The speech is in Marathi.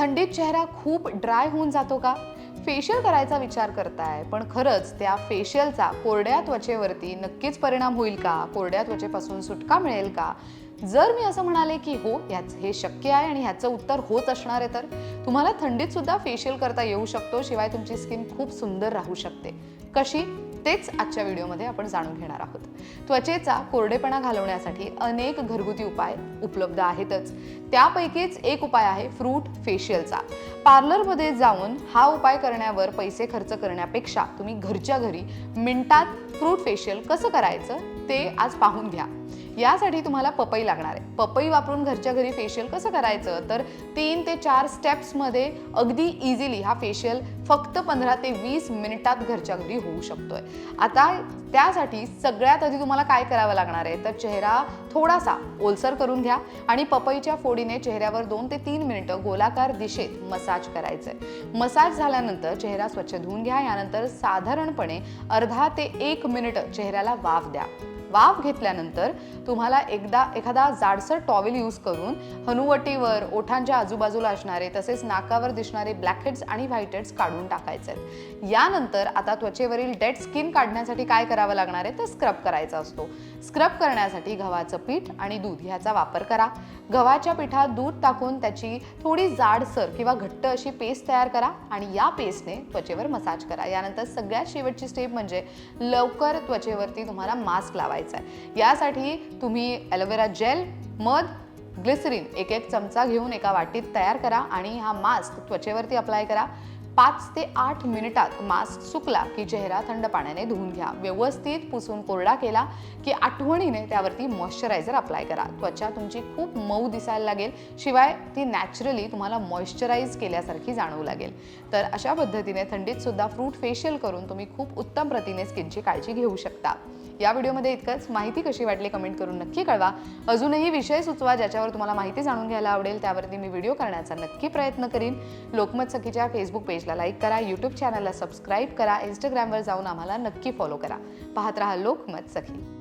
थंडीत चेहरा खूप ड्राय होऊन जातो का? फेशियल करायचा विचार करताय पण खरंच त्या फेशियलचा कोरड्या त्वचेवरती नक्कीच परिणाम होईल का? कोरड्या त्वचेपासून सुटका मिळेल का? जर मी असं म्हणाले की हो याच हे शक्य आहे आणि ह्याचं उत्तर होच असणार आहे तर? तुम्हाला थंडीत सुद्धा फेशियल करता येऊ शकतो शिवाय तुमची स्किन खूप सुंदर राहू शकते. कशी? तेच आजच्या व्हिडिओमध्ये आपण जाणून घेणार आहोत. त्वचेचा कोरडेपणा घालवण्यासाठी अनेक घरगुती उपाय उपलब्ध आहेतच. त्यापैकीच एक उपाय आहे फ्रूट फेशियलचा. पार्लरमध्ये जाऊन हा उपाय करण्यावर पैसे खर्च करण्यापेक्षा तुम्ही घरच्या घरी मिनटात फ्रूट फेशियल कसं करायचं ते आज पाहून घ्या. यासाठी तुम्हाला पपई लागणार आहे. पपई वापरून घरच्या घरी फेशियल कसं करायचं? तर तीन ते चार स्टेप्समध्ये अगदी इझिली हा फेशियल फक्त पंधरा ते वीस मिनिटात घरच्या घरी होऊ शकतोय. आता त्यासाठी सगळ्यात आधी तुम्हाला काय करावं लागणार आहे? तर चेहरा थोडासा ओलसर करून घ्या आणि पपईच्या फोडीने चेहऱ्यावर दोन ते तीन मिनिटं गोलाकार दिशेत मसाज करायचं आहे मसाज झाल्यानंतर चेहरा स्वच्छ धुवून घ्या. यानंतर साधारणपणे अर्धा ते एक मिनिट चेहऱ्याला वाफ द्या. वाफ घेतल्यानंतर तुम्हाला एकदा एखादा जाडसर टॉवेल यूज करून हनुवटीवर ओठांच्या आजूबाजूला असणारे तसेच नाकावर दिसणारे ब्लॅक हेड्स आणि व्हाईटहेड्स काढून टाकायचे आहेत. यानंतर आता त्वचेवरील डेड स्किन काढण्यासाठी काय करावं लागणार आहे? तर स्क्रब करायचा असतो. स्क्रब करण्यासाठी गव्हाचं पीठ आणि दूध ह्याचा वापर करा. गव्हाच्या पिठात दूध टाकून त्याची थोडी जाडसर किंवा घट्ट अशी पेस्ट तयार करा आणि या पेस्टने त्वचेवर मसाज करा. यानंतर सगळ्यात शेवटची स्टेप म्हणजे लवकर त्वचेवरती तुम्हाला मास्क लावायचा आहे. यासाठी तुम्ही ॲलोवेरा जेल मध ग्लिसरीन एक एक चमचा घेऊन एका वाटीत तयार करा आणि हा मास्क त्वचेवरती अप्लाय करा. पाच ते आठ मिनिटात मास्क सुकला की चेहरा थंड पाण्याने धुवून घ्या. व्यवस्थित पुसून कोरडा केला की आठवणीने त्यावरती मॉइश्चरायझर अप्लाय करा. त्वचा तुमची खूप मऊ दिसायला लागेल. शिवाय ती नॅचरली तुम्हाला मॉइश्चराईज केल्यासारखी जाणवू लागेल. तर अशा पद्धतीने थंडीत सुद्धा फ्रूट फेशियल करून तुम्ही खूप उत्तम प्रतीने स्किनची काळजी घेऊ शकता. या व्हिडिओमध्ये इतकंच. माहिती कशी वाटली कमेंट करून नक्की कळवा. अजूनही विषय सुचवा ज्याच्यावर तुम्हाला माहिती जाणून घ्यायला आवडेल त्यावरती मी व्हिडिओ करण्याचा नक्की प्रयत्न करीन. लोकमत सखीच्या फेसबुक पेजला लाईक करा यूट्यूब चॅनलला सबस्क्राईब करा इंस्टाग्रामवर जाऊन आम्हाला नक्की फॉलो करा. पाहत राहा लोकमत सखी.